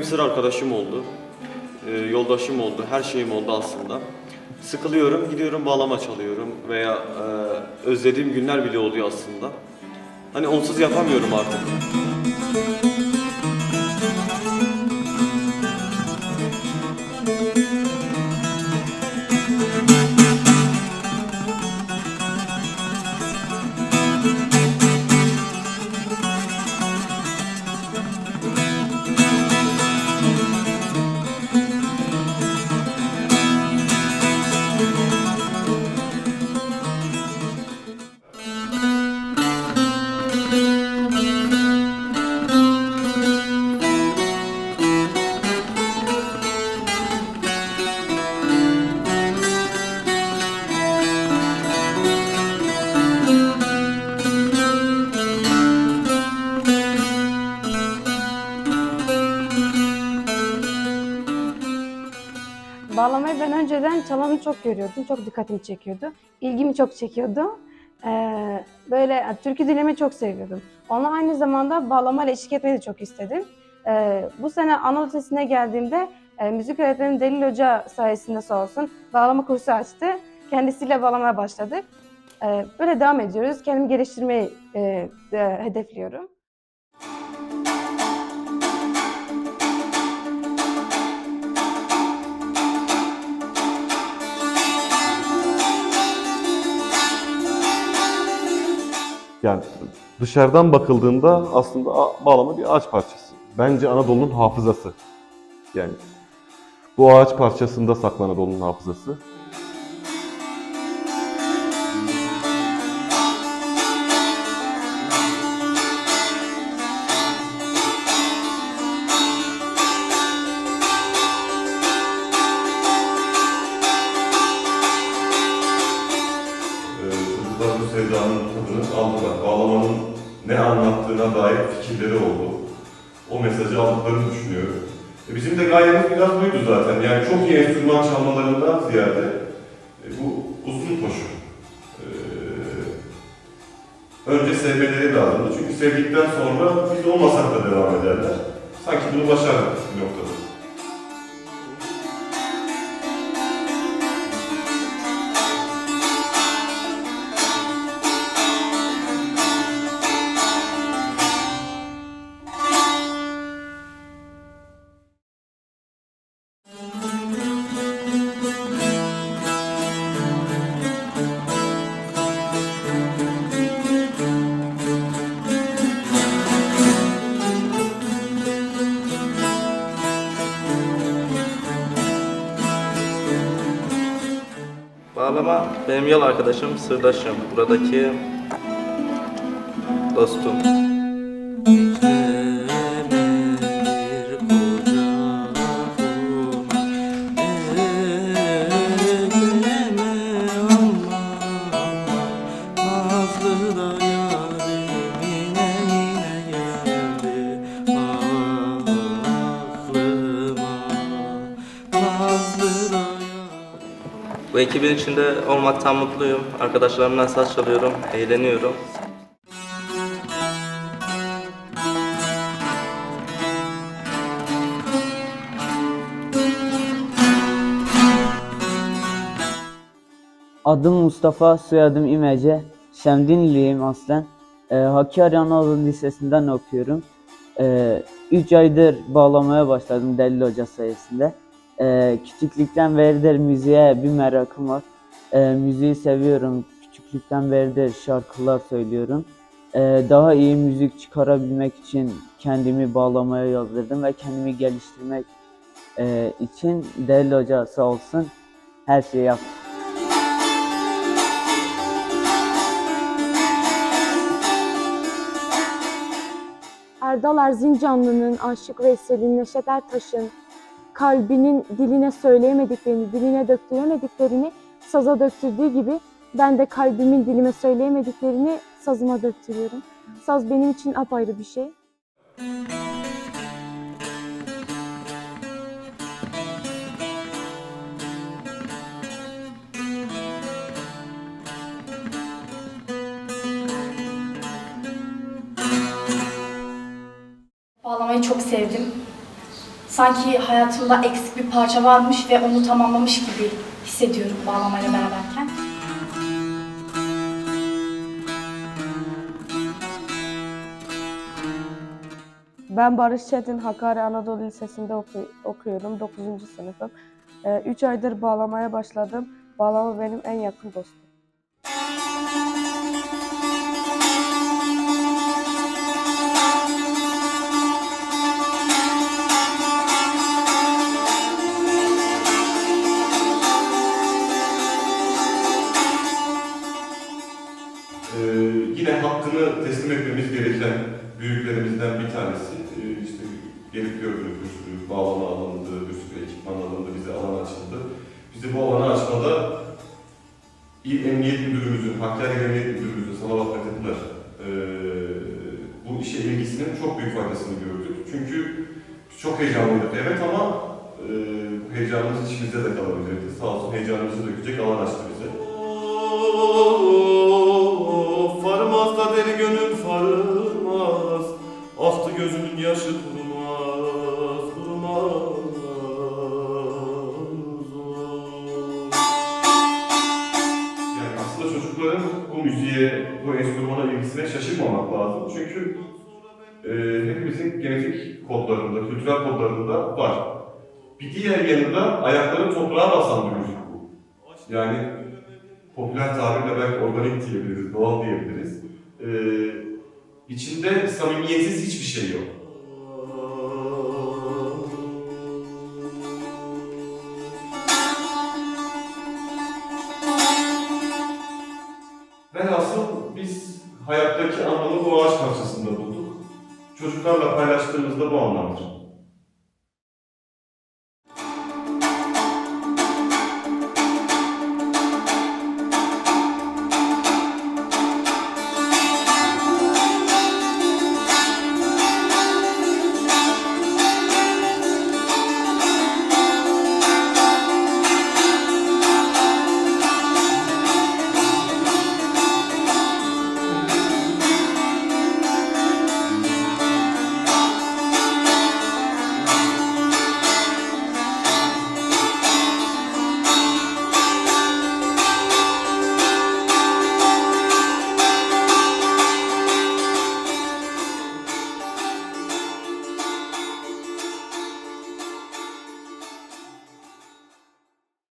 Ee, bağlama artık benim sır arkadaşım oldu. Ee, yoldaşım oldu, her şeyim oldu aslında. Sıkılıyorum, gidiyorum bağlama çalıyorum veya e, özlediğim günler bile oluyor aslında. Hani onsuz yapamıyorum artık. Ben önceden çalanı çok görüyordum. Çok dikkatimi çekiyordu. İlgimi çok çekiyordu. Ee, böyle türkü dinlemeyi çok seviyordum. Ona aynı zamanda bağlamayla eşlik etmeyi de çok istedim. Ee, bu sene Anadolu geldiğimde e, müzik öğretmenim Delil Hoca sayesinde sağ olsun bağlama kursu açtı. Kendisiyle bağlamaya başladık. Ee, böyle devam ediyoruz. Kendimi geliştirmeyi e, e, hedefliyorum. Yani dışarıdan bakıldığında aslında bağlama bir ağaç parçası. Bence Anadolu'nun hafızası. Yani bu ağaç parçasında saklı Anadolu'nun hafızası. Anlattığına dair fikirleri oldu. O mesajı aldıklarını düşünüyorum. E bizim de gayemiz biraz buydu zaten. Yani çok iyi enstrüman çalmalarından ziyade e, bu uzun koşu. E, önce sevmeleri lazımdı. Çünkü sevdikten sonra biz olmasak da devam ederler. Sanki bunu başardık bir noktada. Bağlama benim yol arkadaşım, sırdaşım. Buradaki dostum. Bu ekibin içinde olmaktan mutluyum. Arkadaşlarımla saz çalıyorum, eğleniyorum. Adım Mustafa, soyadım İmece. Şemdinliyim aslen. Ee, Hakkari Anadolu Lisesi'nden okuyorum. 3 aydır bağlamaya başladım Delil Hoca sayesinde. Ee, küçüklükten beridir müziğe bir merakım var. Ee, müziği seviyorum. Küçüklükten beridir şarkılar söylüyorum. Ee, daha iyi müzik çıkarabilmek için kendimi bağlamaya yazdırdım ve kendimi geliştirmek e, için Delil Hoca sağ olsun her şeyi yaptı. Erdal Erzincanlı'nın Aşık Veysel'in Neşet Ertaş'ın kalbinin diline söyleyemediklerini, diline döktüremediklerini saza döktürdüğü gibi ben de kalbimin dilime söyleyemediklerini sazıma döktürüyorum. Saz benim için apayrı bir şey. Bağlamayı çok sevdim. Sanki hayatımda eksik bir parça varmış ve onu tamamlamış gibi hissediyorum bağlamayla beraberken. Ben Barış Çetin Hakkari Anadolu Lisesi'nde oku- okuyorum. 9. sınıfım. 3 aydır bağlamaya başladım. Bağlama benim en yakın dostum. Etmemiz gereken büyüklerimizden bir tanesi. Ee, işte gelip gördük bir sürü bağlama alındı, bir sürü ekipman alındı, bize alan açıldı. Bizi bu alanı açmada İl Emniyet Müdürümüzün, Hakkari Emniyet Müdürümüzün, Salavat Metepliler ee, bu işe ilgisinin çok büyük faydasını gördük. Çünkü çok heyecanlıydık evet ama bu heyecanımız içimizde de kalabilirdi. Sağ olsun heyecanımızı dökecek alan açtı bize. Farmaz da deli gönül gözümün yaşı kurmaz Kurmaz Yani aslında çocukların bu müziğe, bu enstrümana ilgisine şaşırmamak lazım. Çünkü e, hepimizin genetik kodlarında, kültürel kodlarında var. Bir diğer yanında ayakları toprağa basan bir müzik bu. Yani popüler tabirle belki organik diyebiliriz, doğal diyebiliriz. E, içinde samimiyetsiz hiçbir şey yok. Velhasıl biz hayattaki anlamı bu ağaç parçasında bulduk. Çocuklarla paylaştığımızda bu anlamdır.